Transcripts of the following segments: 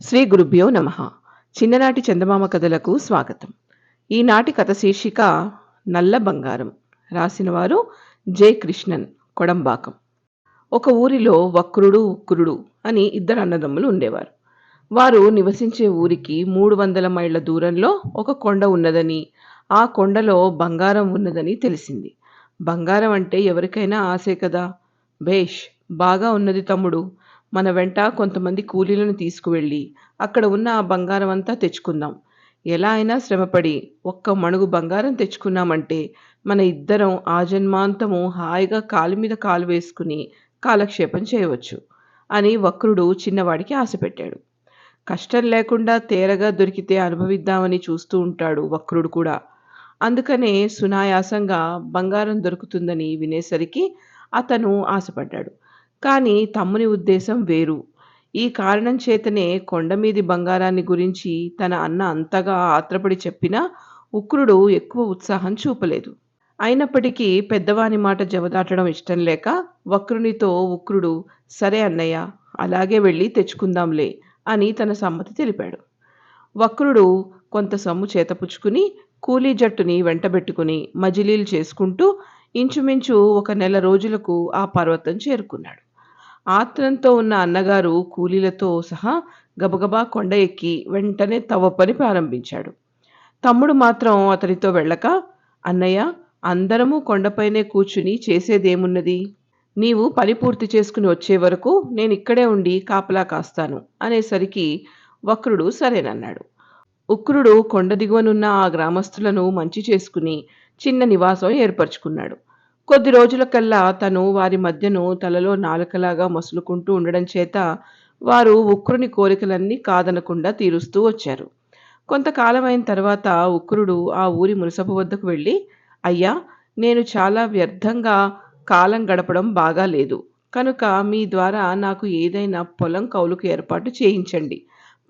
శ్రీ గురుభ్యో నమ. చిన్ననాటి చందమామ కథలకు స్వాగతం. ఈనాటి కథ శీర్షిక నల్ల బంగారం. రాసినవారు జె కృష్ణన్ కొడంబాకం. ఒక ఊరిలో వక్రుడు ఉక్రుడు అని ఇద్దరు అన్నదమ్ములు ఉండేవారు. వారు నివసించే ఊరికి మూడు వందల మైళ్ళ దూరంలో ఒక కొండ ఉన్నదని ఆ కొండలో బంగారం ఉన్నదని తెలిసింది. బంగారం అంటే ఎవరికైనా ఆశే కదా? భేష్ బాగా ఉన్నది తమ్ముడు. మన వెంట కొంతమంది కూలీలను తీసుకువెళ్ళి అక్కడ ఉన్న ఆ బంగారం అంతా తెచ్చుకుందాం. ఎలా అయినా శ్రమపడి ఒక్క మణుగు బంగారం తెచ్చుకున్నామంటే మన ఇద్దరం ఆ జన్మాంతము హాయిగా కాలు మీద కాలు వేసుకుని కాలక్షేపం చేయవచ్చు అని వక్రుడు చిన్నవాడికి ఆశ పెట్టాడు. కష్టం లేకుండా తేరగా దొరికితే అనుభవిద్దామని చూస్తూ ఉంటాడు వక్రుడు కూడా. అందుకనే సునాయాసంగా బంగారం దొరుకుతుందని వినేసరికి అతను ఆశపడ్డాడు. కానీ తమ్ముని ఉద్దేశం వేరు. ఈ కారణం చేతనే కొండమీది బంగారాన్ని గురించి తన అన్న అంతగా ఆత్రపడి చెప్పినా ఉక్రుడు ఎక్కువ ఉత్సాహం చూపలేదు. అయినప్పటికీ పెద్దవాని మాట జవదాటడం ఇష్టం లేక వక్రునితో ఉక్రుడు సరే అన్నయ్య అలాగే వెళ్ళి తెచ్చుకుందాంలే అని తన సమ్మతి తెలిపాడు. వక్రుడు కొంత సొమ్ము చేతపుచ్చుకుని కూలీ జట్టుని వెంటబెట్టుకుని మజిలీలు చేసుకుంటూ ఇంచుమించు ఒక నెల రోజులకు ఆ పర్వతం చేరుకున్నాడు. ఆత్రంతో ఉన్న అన్నగారు కూలీలతో సహా గబగబా కొండ ఎక్కి వెంటనే తవ్వ పని ప్రారంభించాడు. తమ్ముడు మాత్రం అతనితో వెళ్ళక అన్నయ్య అందరము కొండపైనే కూర్చుని చేసేదేమున్నది? నీవు పని పూర్తి చేసుకుని వచ్చే వరకు నేను ఇక్కడే ఉండి కాపలా కాస్తాను అనేసరికి వక్రుడు సరేనన్నాడు. ఉక్రుడు కొండ దిగువనున్న ఆ గ్రామస్తులను మంచి చేసుకుని చిన్న నివాసం ఏర్పరచుకున్నాడు. కొద్ది రోజులకల్లా తను వారి మధ్యను తలలో నాలుకలాగా మసులుకుంటూ ఉండడం చేత వారు ఉక్రుని కోరికలన్నీ కాదనకుండా తీరుస్తూ వచ్చారు. కొంతకాలం అయిన తర్వాత ఉక్రుడు ఆ ఊరి మునసపు వద్దకు వెళ్ళి అయ్యా నేను చాలా వ్యర్థంగా కాలం గడపడం బాగా లేదు. కనుక మీ ద్వారా నాకు ఏదైనా పొలం కౌలుకు ఏర్పాటు చేయించండి.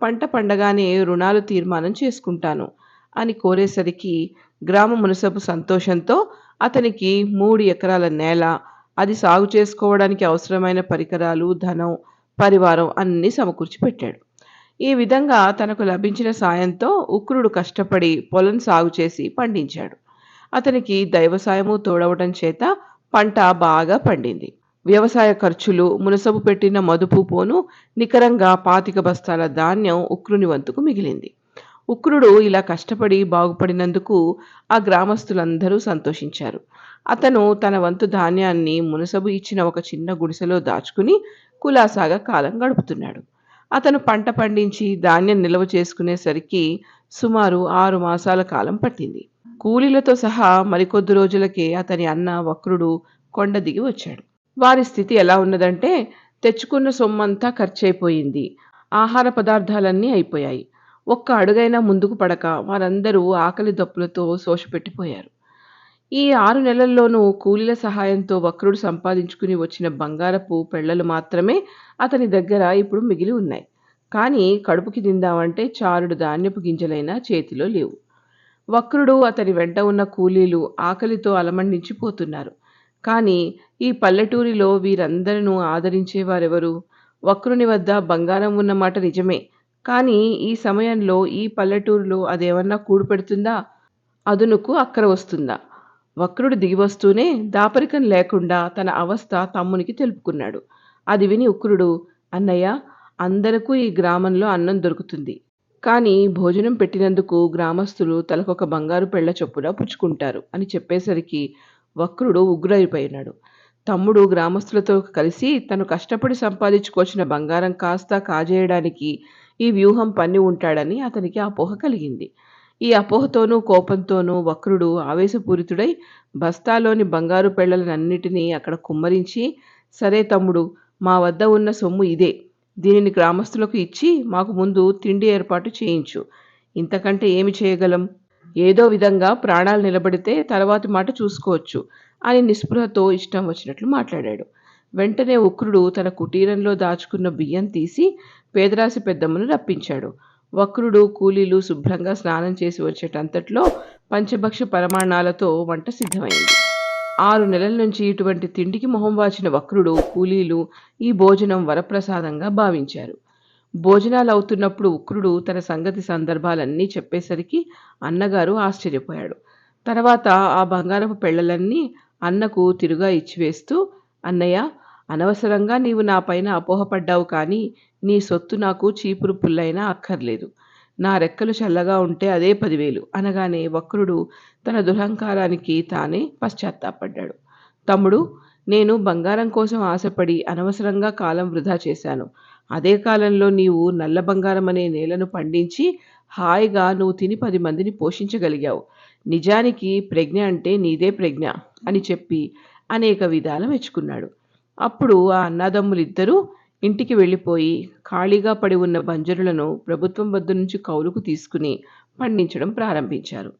పంట పండగానే రుణాలు తీర్మానం చేసుకుంటాను అని కోరేసరికి గ్రామ మునసపు సంతోషంతో అతనికి మూడు ఎకరాల నేల అది సాగు చేసుకోవడానికి అవసరమైన పరికరాలు ధనం పరివారం అన్నీ సమకూర్చి పెట్టాడు. ఈ విధంగా తనకు లభించిన సాయంతో ఉక్రుడు కష్టపడి పొలం సాగు చేసి పండించాడు. అతనికి దైవ సాయము తోడవటం చేత పంట బాగా పండింది. వ్యవసాయ ఖర్చులు మునసబు పెట్టిన మదుపు పోను నికరంగా పాతిక బస్తాల ధాన్యం ఉక్రుని వంతుకు మిగిలింది. ఉక్రుడు ఇలా కష్టపడి బాగుపడినందుకు ఆ గ్రామస్తులందరూ సంతోషించారు. అతను తన వంతు ధాన్యాన్ని మునసబు ఇచ్చిన ఒక చిన్న గుడిసెలో దాచుకుని కులాసాగా కాలం గడుపుతున్నాడు. అతను పంట పండించి ధాన్యం నిల్వ చేసుకునేసరికి సుమారు ఆరు మాసాల కాలం పట్టింది. కూలీలతో సహా మరికొద్ది రోజులకే అతని అన్న వక్రుడు కొండ దిగి వచ్చాడు. వారి స్థితి ఎలా ఉన్నదంటే తెచ్చుకున్న సొమ్మంతా ఖర్చయిపోయింది ఆహార పదార్థాలన్నీ అయిపోయాయి. ఒక్క అడుగైనా ముందుకు పడక వారందరూ ఆకలి దప్పులతో శోషపెట్టిపోయారు ఈ ఆరు నెలల్లోనూ కూలీల సహాయంతో వక్రుడు సంపాదించుకుని వచ్చిన బంగారపు పెళ్ళలు మాత్రమే అతని దగ్గర ఇప్పుడు మిగిలి ఉన్నాయి. కానీ కడుపుకి తిందామంటే చారుడు ధాన్యపు గింజలైనా చేతిలో లేవు. వక్రుడు అతని వెంట ఉన్న కూలీలు ఆకలితో అలమండించిపోతున్నారు. కానీ ఈ పల్లెటూరిలో వీరందరినూ ఆదరించేవారెవరు? వక్రుని వద్ద బంగారం ఉన్నమాట నిజమే. కానీ ఈ సమయంలో ఈ పల్లెటూరులో అదేమన్నా కూడుపెడుతుందా? అదునుకు అక్కర వస్తుందా? వక్రుడు దిగివస్తూనే దాపరికం లేకుండా తన అవస్థ తమ్మునికి తెలుపుకున్నాడు. అది విని ఉక్రుడు అన్నయ్య అందరకు ఈ గ్రామంలో అన్నం దొరుకుతుంది. కానీ భోజనం పెట్టినందుకు గ్రామస్తులు తలకొక బంగారు పెళ్ళ చొప్పున పుచ్చుకుంటారు అని చెప్పేసరికి వక్రుడు ఉగ్రైపోయినాడు తమ్ముడు గ్రామస్తులతో కలిసి తను కష్టపడి సంపాదించుకొచ్చిన బంగారం కాస్త కాజేయడానికి ఈ వ్యూహం పన్ని ఉంటాడని అతనికి అపోహ కలిగింది. ఈ అపోహతోనూ కోపంతోనూ వక్రుడు ఆవేశపూరితుడై బస్తాలోని బంగారు పెళ్ళలన్నిటినీ అక్కడ కుమ్మరించి సరే తమ్ముడు మా వద్ద ఉన్న సొమ్ము ఇదే. దీనిని గ్రామస్తులకు ఇచ్చి మాకు ముందు తిండి ఏర్పాటు చేయించు. ఇంతకంటే ఏమి చేయగలం? ఏదో విధంగా ప్రాణాలు నిలబడితే తర్వాతి మాట చూసుకోవచ్చు అని నిస్పృహతో ఇష్టం వచ్చినట్లు మాట్లాడాడు. వెంటనే ఉక్రుడు తన కుటీరంలో దాచుకున్న బియ్యం తీసి పేదరాశి పెద్దమ్మను రప్పించాడు. వక్రుడు కూలీలు శుభ్రంగా స్నానం చేసి వచ్చేటంతట్లో పంచభక్ష పరమాణాలతో వంట సిద్ధమైంది. ఆరు నెలల నుంచి ఇటువంటి తిండికి మొహం వాచిన వక్రుడు కూలీలు ఈ భోజనం వరప్రసాదంగా భావించారు. భోజనాలు అవుతున్నప్పుడు ఉక్రుడు తన సంగతి సందర్భాలన్నీ చెప్పేసరికి అన్నగారు ఆశ్చర్యపోయాడు. తర్వాత ఆ బంగారపు పెళ్ళలన్నీ అన్నకు తిరుగా ఇచ్చివేస్తూ అన్నయ్య అనవసరంగా నీవు నా పైన అపోహపడ్డావు కానీ నీ సొత్తు నాకు చీపురు పుల్లైనా అక్కర్లేదు. నా రెక్కలు చల్లగా ఉంటే అదే పదివేలు. అనగానే వక్రుడు తన దురహంకారానికి తానే పశ్చాత్తాపడ్డాడు. తమ్ముడు నేను బంగారం కోసం ఆశపడి అనవసరంగా కాలం వృధా చేశాను. అదే కాలంలో నీవు నల్ల బంగారం అనే నేలను పండించి హాయిగా నువ్వు తిని పది మందిని పోషించగలిగావు. నిజానికి ప్రజ్ఞ అంటే నీదే ప్రజ్ఞ అని చెప్పి అనేక విధాల మెచ్చుకున్నాడు. అప్పుడు ఆ అన్నదమ్ములిద్దరూ ఇంటికి వెళ్ళిపోయి ఖాళీగా పడి ఉన్న బంజరులను ప్రభుత్వం వద్ద నుంచి కౌలుకు తీసుకుని పండించడం ప్రారంభించారు.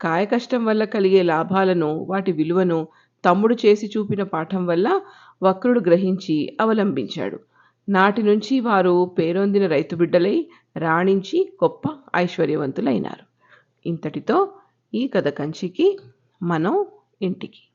కాయ కష్టం వల్ల కలిగే లాభాలను వాటి విలువను తమ్ముడు చేసి చూపిన పాఠం వల్ల వక్రుడు గ్రహించి అవలంబించాడు. నాటి నుంచి వారు పేరొందిన రైతు బిడ్డలై రాణించి గొప్ప ఐశ్వర్యవంతులైనారు. ఇంతటితో ఈ కథ కంచికి మనం ఇంటికి.